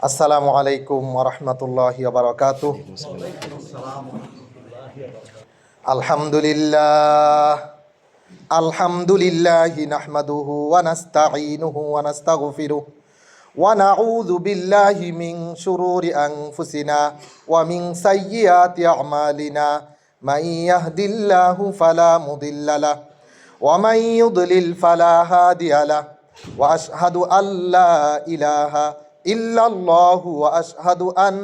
আসসালামু আলাইকুম ওরহমতুল্লাহ বারকাত আলহামদুলিল্লাহ আলহামদুলিল্লাহ নাহমাদুহু ওয়া নাস্তাঈনুহু ওয়া নাস্তাগফিরুহ ونعوذ بالله من شرور أنفسنا ومن سيئات أعمالنا من يهد الله فلا مضل له ومن يضلل فلا هادي له واشهد ان لا اله الا الله واشهد ان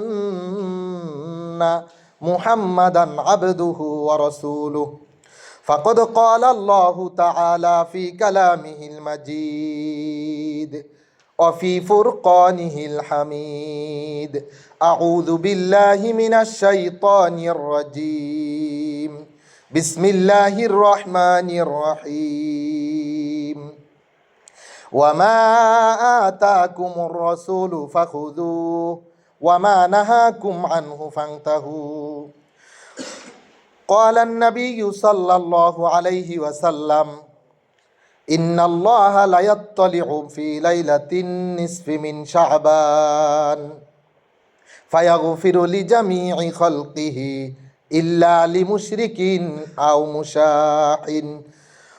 محمدا عبده ورسوله فقد قال الله تعالى في كلامه المجيد وفي فرقانه الحميد اعوذ بالله من الشيطان الرجيم بسم الله الرحمن الرحيم وما آتاكم الرسول فخذوه وما نهاكم عنه فانتهوا قال النبي صلى الله عليه وسلم إن الله لا يطلع في ليلة النصف من شعبان فيغفر لجميع خلقه إلا لمشرك أو مشاح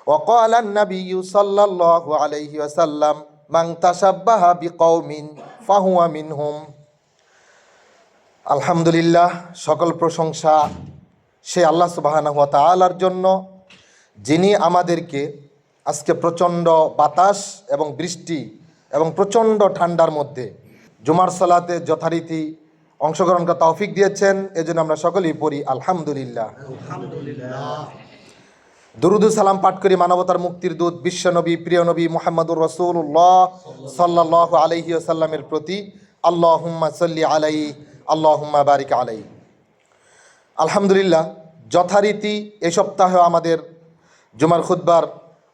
وقال النبي صلى الله عليه وسلم من تشبه بقوم فهو منهم আলহামদুলিল্লাহ সকল প্রশংসা সে আল্লাহ সুবাহানাহুয়া তালার জন্য যিনি আমাদেরকে আজকে প্রচণ্ড বাতাস এবং বৃষ্টি এবং প্রচণ্ড ঠান্ডার মধ্যে জুমার সালাতে যথারীতি অংশগ্রহণ করা তৌফিক দিয়েছেন এজন্য আমরা সকলেই পড়ি আলহামদুলিল্লাহ দুরুদু সালাম পাঠ করি মানবতার মুক্তির দূত, বিশ্বনবী প্রিয় নবী মোহাম্মদুর রসুল্লাহ সাল্লাহ আলহি আসাল্লামের প্রতি। আল্লাহুম্মা সাল্লি আলাই আল্লাহুম্মা বারিক আলাই আলহামদুলিল্লাহ, যথারীতি এ সপ্তাহে আমাদের জুমার খুদ্বার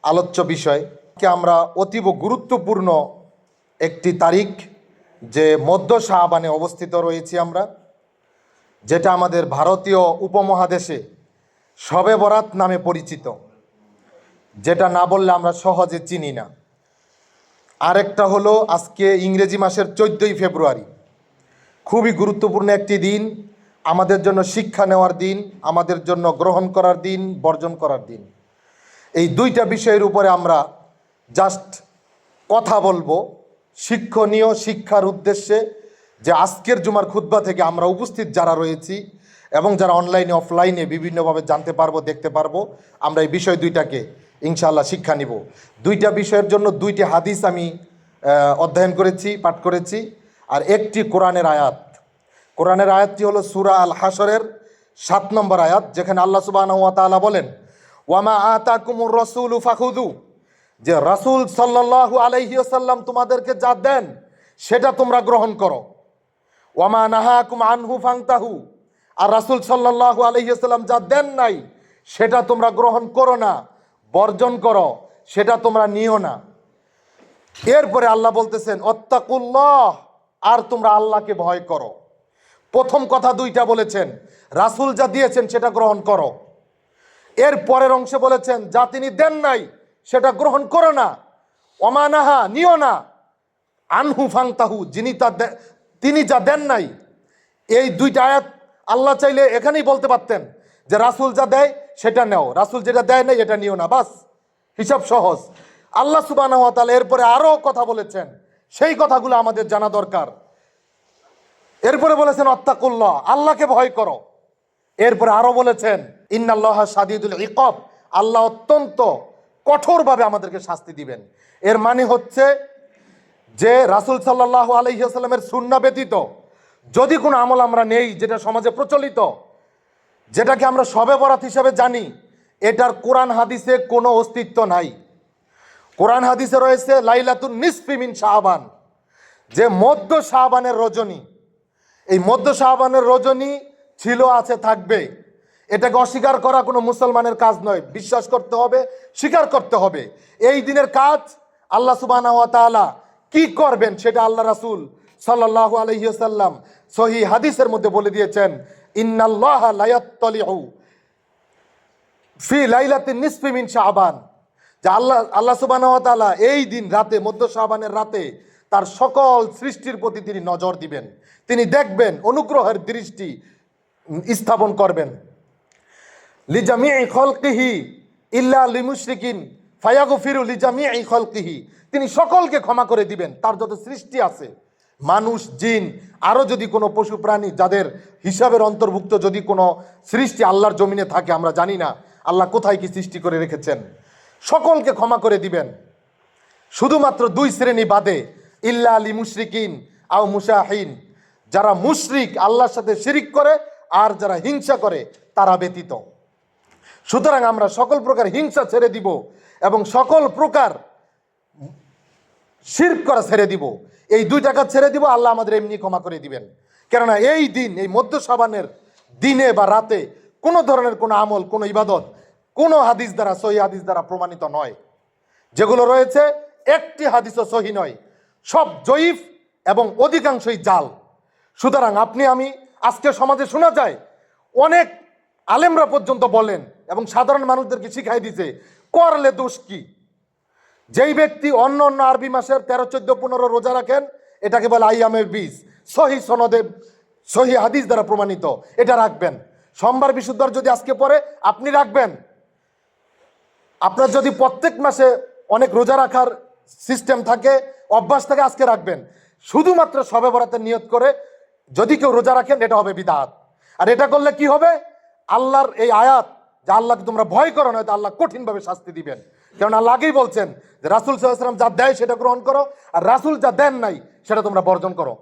আলোচ্য বিষয়। কে আমরা অতীব গুরুত্বপূর্ণ একটি তারিখ যে মধ্য শাহবানে অবস্থিত রয়েছি আমরা, যেটা আমাদের ভারতীয় উপমহাদেশে শবে বরাত নামে পরিচিত। যেটা না বললে আমরা সহজে চিনি না। আরেকটা হলো আজকে ইংরেজি মাসের চোদ্দোই ফেব্রুয়ারি। খুবই গুরুত্বপূর্ণ একটি দিন, আমাদের জন্য শিক্ষা নেওয়ার দিন, আমাদের জন্য গ্রহণ করার দিন, বর্জন করার দিন। এই দুইটা বিষয়ের উপরে আমরা জাস্ট কথা বলব। শিক্ষণীয় শিক্ষার উদ্দেশ্যে যে আজকের জুমার খুদ্া থেকে আমরা উপস্থিত যারা রয়েছি এবং যারা অনলাইনে অফলাইনে বিভিন্নভাবে জানতে পারব, দেখতে পারব, আমরা এই বিষয় দুইটাকে ইনশাআল্লাহ শিক্ষা নিব। দুইটা বিষয়ের জন্য দুইটি হাদিস আমি অধ্যয়ন করেছি, পাঠ করেছি। আর একটি কোরআনের আয়াত। কোরআনের আয়াতটি হলো সুরা আল হাসরের সাত নম্বর আয়াত, যেখানে আল্লাহ সুবাহ তাআলা বলেন, ওয়ামা আতা কুমুর রসুল ফাখুদু যে রাসূল সাল্লাল্লাহু আলাইহি ওয়াসাল্লাম তোমাদেরকে যা দেন, সেটা তোমরা গ্রহণ করো। ওয়ামা নাহা কুম আনহু ফাংতাহু। আর রাসূল সাল্লাল্লাহু আলাইহি ওয়াসাল্লাম যা দেন নাই, সেটা তোমরা গ্রহণ করো না, বর্জন করো, সেটা তোমরা নিও না। এরপরে আল্লাহ বলতেছেন, অত্তাকুল্লাহ, আর তোমরা আল্লাহকে ভয় করো। প্রথম কথা দুইটা বলেছেন, রাসূল যা দিয়েছেন সেটা গ্রহণ করো। এর পরের অংশে বলেছেন, যা তিনি দেন নাই, সেটা গ্রহণ করো না, অমানাহা, নিও না। আনহু ফাংতাহু যিনি তা তিনি যা দেন নাই, এই দুইটা আয়াত আল্লাহ চাইলে এখানেই বলতে পারতেন যে রাসূল যা দেয় সেটা নেও। রাসূল যেটা দেয় না এটা নিও না। বাস, হিসাব সহজ। আল্লাহ সুবাহ এরপরে আরও কথা বলেছেন। সেই কথাগুলো আমাদের জানা দরকার। এরপরে বলেছেন অত্তাকুল্লাহ আল্লাহকে ভয় করো। এরপরে আরও বলেছেন, ইন্নাল্লাহ সাদিদুল ইকব আল্লাহ অত্যন্ত কঠোরভাবে আমাদেরকে শাস্তি দিবেন। এর মানে হচ্ছে যে রাসূল সাল্লাহ আলহিহাস্লামের সুন্না ব্যতীত যদি কোনো আমল আমরা নেই, যেটা সমাজে প্রচলিত, যেটাকে আমরা সবে বরাত হিসাবে জানি, এটার কোরআন হাদিসে কোনো অস্তিত্ব নাই। কোরআন হাদিসে রয়েছে, লাইলাতুন নিসফিমিন শাহবান যে মধ্য শাহবানের রজনী। এই মধ্য শাহবানের রজনী ছিল, আছে, থাকবে। এটাকে অস্বীকার করা কোনো মুসলমানের কাজ নয়, বিশ্বাস করতে হবে, স্বীকার করতে হবে। এই দিনের কাজ আল্লাহ সুবাহ কি করবেন, সেটা আল্লাহ রাসূল সাল্লাল্লাহু আলাইহি ওয়াসাল্লাম সহি হাদিসের মধ্যে বলে দিয়েছেন, ইন্নাল্লাহ লায়াত্তালিউ ফি লাইলাতিন নিসফি মিন শাবান। যে আল্লাহ আল্লাহ সুবহানাহু এই দিন রাতে, মধ্য শাবানের রাতে তার সকল সৃষ্টির প্রতি তিনি নজর দিবেন। তিনি দেখবেন, অনুগ্রহের দৃষ্টি স্থাপন করবেন। লিজামি খলকিহি ইল্লা লিমুশরিকিন ফায়াগফিরু লিজামি খলকিহি। তিনি সকলকে ক্ষমা করে দিবেন, তার যত সৃষ্টি আছে। মানুষ, জিন আরও যদি কোনো পশু প্রাণী যাদের হিসাবের অন্তর্ভুক্ত যদি কোনো সৃষ্টি আল্লাহর জমিনে থাকে, আমরা জানি না আল্লাহ কোথায় কি সৃষ্টি করে রেখেছেন। সকলকে ক্ষমা করে দিবেন। শুধুমাত্র দুই শ্রেণি বাদে, ইল্লা আলী মুশরিকিন আও মুশাহিন। যারা মুশরিক, আল্লাহর সাথে শিরিক করে, আর যারা হিংসা করে, তারা ব্যতীত। সুতরাং আমরা সকল প্রকার হিংসা ছেড়ে দিব এবং সকল প্রকার শির্ক করা ছেড়ে দিব। এই দুই টাকা ছেড়ে দিব, আল্লাহ আমাদের এমনি ক্ষমা করে দিবেন। কেননা এই দিন, এই মধ্য সাবানের দিনে বা রাতে কোনো ধরনের কোনো আমল, কোনো ইবাদত, কোনো হাদিস দ্বারা, সহি হাদিস দ্বারা প্রমাণিত নয়। যেগুলো রয়েছে, একটি হাদিসও সহি নয়। সব জয়ীফ এবং অধিকাংশই জাল। সুতরাং আপনি, আমি, আজকে সমাজে শোনা যায়, অনেক আলেমরা পর্যন্ত বলেন এবং সাধারণ মানুষদেরকে শিখাই দিছে, করলে দোষ কি? যেই ব্যক্তি অন্য অন্য আরবি মাসের তেরো, চোদ্দ, পনেরো রোজা রাখেন, এটাকে বলে আইয়ামের বীজ। সহি সনদে, সহি হাদিস দ্বারা প্রমাণিত। এটা রাখবেন। সোমবার বিশুদ্ধর যদি আজকে পরে আপনি রাখবেন। আপনার যদি প্রত্যেক মাসে অনেক রোজা রাখার সিস্টেম থাকে, অভ্যাস থাকে, আজকে রাখবেন। শুধুমাত্র সবে বরাতের নিয়ত করে যদি কেউ রোজা রাখেন, এটা হবে বিদাত। আর এটা করলে কি হবে? আল্লাহর এই আয়াত, যে আল্লাহকে তোমরা ভয় করো নয়তো আল্লাহ কঠিনভাবে শাস্তি দিবেন। কারণ আল্লাহ আগেই বলছেন যে রাসুল সাল্লাম যা দেয় সেটা গ্রহণ করো, আর রাসুল যা দেন নাই সেটা তোমরা বর্জন করো।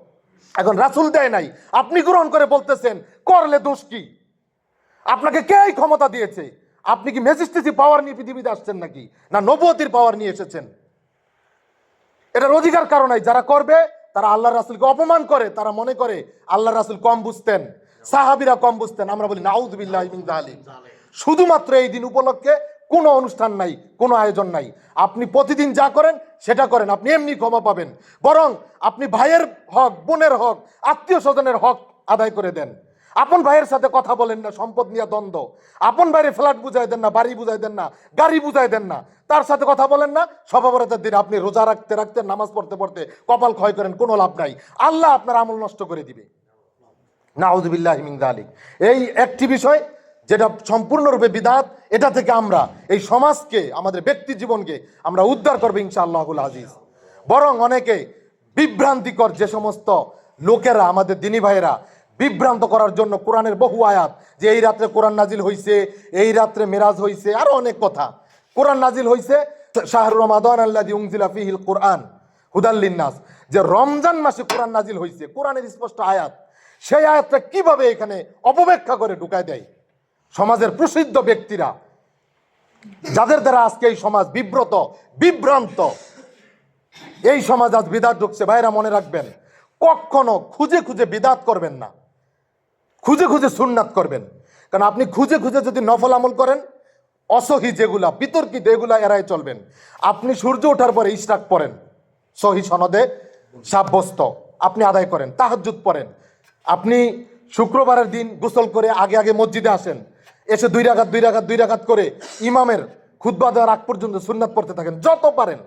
এখন রাসুল দেয় নাই, আপনি গ্রহণ করে বলতেছেন, করলে দোষ কি? আপনাকে কে এই ক্ষমতা দিয়েছে? আপনি কি ম্যাজিস্ট্রেসি পাওয়ার নিয়ে পৃথিবীতে আসছেন নাকি? না নবতির পাওয়ার নিয়ে এসেছেন? এটার অধিকার কারণে যারা করবে, তারা আল্লাহ রাসুলকে অপমান করে, তারা মনে করে আল্লাহ রাসুল কম বুঝতেন, সাহাবিরা কম বুঝতেন, আমরা বলি নাউদ্দিল্লাহ শুধুমাত্র এই দিন উপলক্ষে কোনো অনুষ্ঠান নাই, কোনো আয়োজন নাই। আপনি প্রতিদিন যা করেন, সেটা করেন। আপনি এমনি ক্ষমা পাবেন। বরং আপনি ভাইয়ের হক, বোনের হক আত্মীয় স্বজনের হক আদায় করে দেন। আপন ভাইয়ের সাথে কথা বলেন না, সম্পদ নিয়ে দ্বন্দ্ব। আপন ভাইয়ের ফ্ল্যাট বুঝাই দেন না, বাড়ি বুঝাই দেন না, গাড়ি বুঝাই দেন না। তার সাথে কথা বলেন না সভাবরতের দিন আপনি রোজা রাখতে রাখতে, নামাজ পড়তে পড়তে কপাল ক্ষয় করেন, কোনো লাভ নাই। আল্লাহ আপনার আমল নষ্ট করে দিবে। নাউজবিল্লাহ হিমিন্দা আলী এই একটি বিষয় যেটা সম্পূর্ণরূপে বিদাত এটা থেকে আমরা এই সমাজকে, আমাদের ব্যক্তি জীবনকে আমরা উদ্ধার করব ইনশাআল্লাহুল আজিজ। বরং অনেকে বিভ্রান্তিকর যে সমস্ত লোকেরা, আমাদের দিনী ভাইয়েরা, বিভ্রান্ত করার জন্য কোরআনের বহু আয়াত, যে এই রাত্রে কোরআন নাজিল হইছে, এই রাত্রে মেরাজ হইছে, আরও অনেক কথা। কোরআন নাজিল হইছে শাহরুর রমাদান আল্লাহ উংজিলা ফিহিল কোরআন হুদাল্লিন্নাস যে রমজান মাসে কোরআন নাজিল হইছে, কোরআনের স্পষ্ট আয়াত, সেই আয়াতটা কীভাবে এখানে অপব্যাখ্যা করে ঢুকায় দেয়? সমাজের প্রসিদ্ধ ব্যক্তিরা, যাদের দ্বারা আজকে এই সমাজ বিব্রত, বিভ্রান্ত, এই সমাজ আজ বিদাত ঢুকছে। ভাইরা, মনে রাখবেন, কখনো খুঁজে খুঁজে বিদাত করবেন না। খুঁজে খুঁজে সুন্নাত করবেন। কারণ আপনি খুঁজে খুঁজে যদি নফল আমল করেন, অসহি যেগুলা, বিতর্কিত এগুলা এড়াই চলবেন। আপনি সূর্য ওঠার পরে ইশরাক পড়েন, সহি সনদে সাব্যস্ত, আপনি আদায় করেন, তাহাজ্জুদ পড়েন। আপনি শুক্রবারের দিন গোসল করে আগে আগে মসজিদে আসেন এসে দুই রাখাত দুই রাখাত দুই রাখাত করে ইমামের খুদ্া দেওয়ার আগ পর্যন্ত সুন্নাত পড়তে থাকেন। যত পারেন।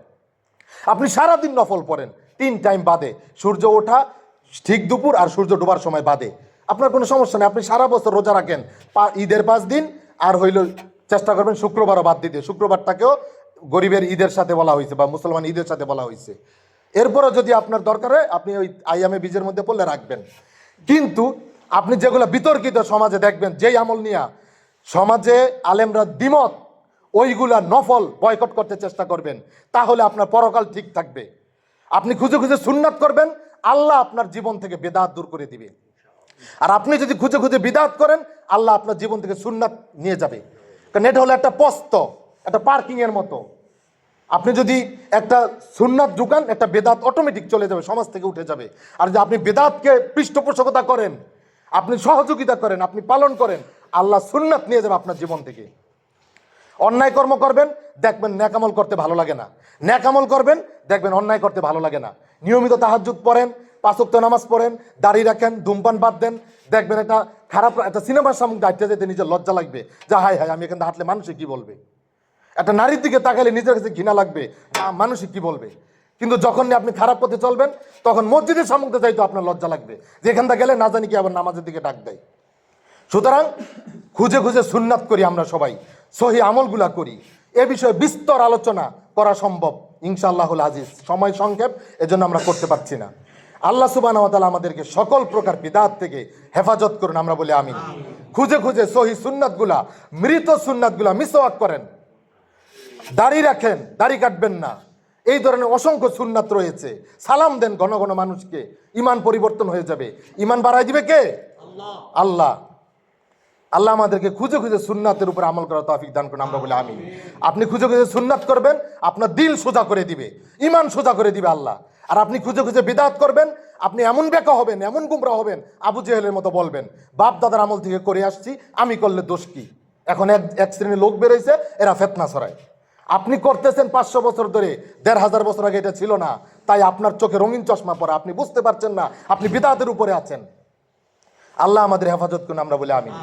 আপনি সারাদিন নফল পড়েন। তিন টাইম বাদে। সূর্য ওঠা ঠিক দুপুর আর সূর্য ডোবার সময় বাদে। আপনার কোনো সমস্যা নেই। আপনি সারা বছর রোজা রাখেন। ঈদের পাঁচ দিন আর হইল চেষ্টা করবেন শুক্রবারও বাদ দিতে। শুক্রবারটাকেও গরিবের ঈদের সাথে বলা হয়েছে বা মুসলমান ঈদের সাথে বলা হয়েছে। এরপরও যদি আপনার দরকার হয়, আপনি ওই আইয়ামে বীজের মধ্যে পড়লে রাখবেন। কিন্তু আপনি যেগুলো বিতর্কিত সমাজে দেখবেন, যেই আমল নিয়া সমাজে আলেমরা দ্বিমত, ওইগুলা নফল বয়কট করতে চেষ্টা করবেন, তাহলে আপনার পরকাল ঠিক থাকবে। আপনি খুঁজে খুঁজে সুন্নাত করবেন, আল্লাহ আপনার জীবন থেকে বেদাত দূর করে দিবে। আর আপনি যদি খুঁজে খুঁজে বিদাত করেন, আল্লাহ আপনার জীবন থেকে সুন্নাত নিয়ে যাবে। কারণ এটা হলো একটা পস্ত, একটা পার্কিং এর মতো। আপনি যদি একটা সুন্নাত ঢুকান, একটা বেদাত অটোমেটিক চলে যাবে, সমাজ থেকে উঠে যাবে। আর যদি আপনি বেদাতকে পৃষ্ঠপোষকতা করেন, আপনি সহযোগিতা করেন, আপনি পালন করেন আল্লাহ সুন্নাত নিয়ে যাবে আপনার জীবন থেকে। অন্যায় কর্ম করবেন, দেখবেন ন্যাকামল করতে ভালো লাগে না। ন্যাকামল করবেন, দেখবেন অন্যায় করতে ভালো লাগে না। নিয়মিত তাহাজ্জুদ পড়েন পাঁচক্ত নামাজ পড়েন, দাড়ি রাখেন, ধূমপান বাদ দেন, দেখবেন একটা খারাপ একটা সিনেমার সামনে হাঁটতে যেতে নিজের লজ্জা লাগবে। যা হাই হাই আমি এখানে হাঁটলে মানুষে কি বলবে? একটা নারীর দিকে তাকালে নিজের কাছে ঘৃণা লাগবে। মানুষে কি বলবে? কিন্তু যখন আপনি খারাপ পথে চলবেন, তখন মসজিদের সম্মুখে যাইতো আপনার লজ্জা লাগবে। যেখানটা গেলে না জানি কি আবার নামাজের দিকে ডাক দেয়। সুতরাং খুঁজে খুঁজে সুন্নাত করি আমরা সবাই সহি আমলগুলা করি। এ বিষয়ে বিস্তর আলোচনা করা সম্ভব ইনশাআল্লাহুল আজিজ। সময় সংক্ষেপ এজন্য আমরা করতে পারছি না। আল্লাহ সুবাহ আমাদেরকে সকল প্রকার বিদাত থেকে হেফাজত করুন আমরা বলি আমিন। খুঁজে খুঁজে সহি সুন্নাতগুলা মৃত সুন্নাতগুলা মিসওয়াক করেন। দাড়ি রাখেন দাড়ি কাটবেন না। এই ধরনের অসংখ্য সুন্নাত রয়েছে। সালাম দেন ঘন ঘন মানুষকে ইমান পরিবর্তন হয়ে যাবে। ইমান বাড়াই দিবে কে? আল্লাহ। আল্লাহ আমাদেরকে খুঁজে খুঁজে সুন্নাতের উপর আমল করা তৌফিক দান করুন, আমরা বলে আমিন। আপনি খুঁজে খুঁজে সুন্নাত করবেন, আপনার দিল সোজা করে দিবে ইমান সোজা করে দিবে আল্লাহ। আর আপনি খুঁজে খুঁজে বিদাত করবেন, আপনি এমন বেকা হবেন, এমন গুমরা হবেন, আবু জেহেলের মতো বলবেন, বাপ দাদার আমল থেকে করে আসছি, আমি করলে দোষ কি? এখন এক এক শ্রেণির লোক বেরোইছে, এরা ফেতনা ছড়ায়। আপনি করতেছেন পাঁচশো বছর ধরে, দেড় হাজার বছর আগে এটা ছিল না, তাই আপনার চোখে রঙিন চশমা পরা, আপনি বুঝতে পারছেন না, আপনি বিদাতের উপরে আছেন। আল্লাহ আমাদের হেফাজত করুন, আমরা বলি আমিন।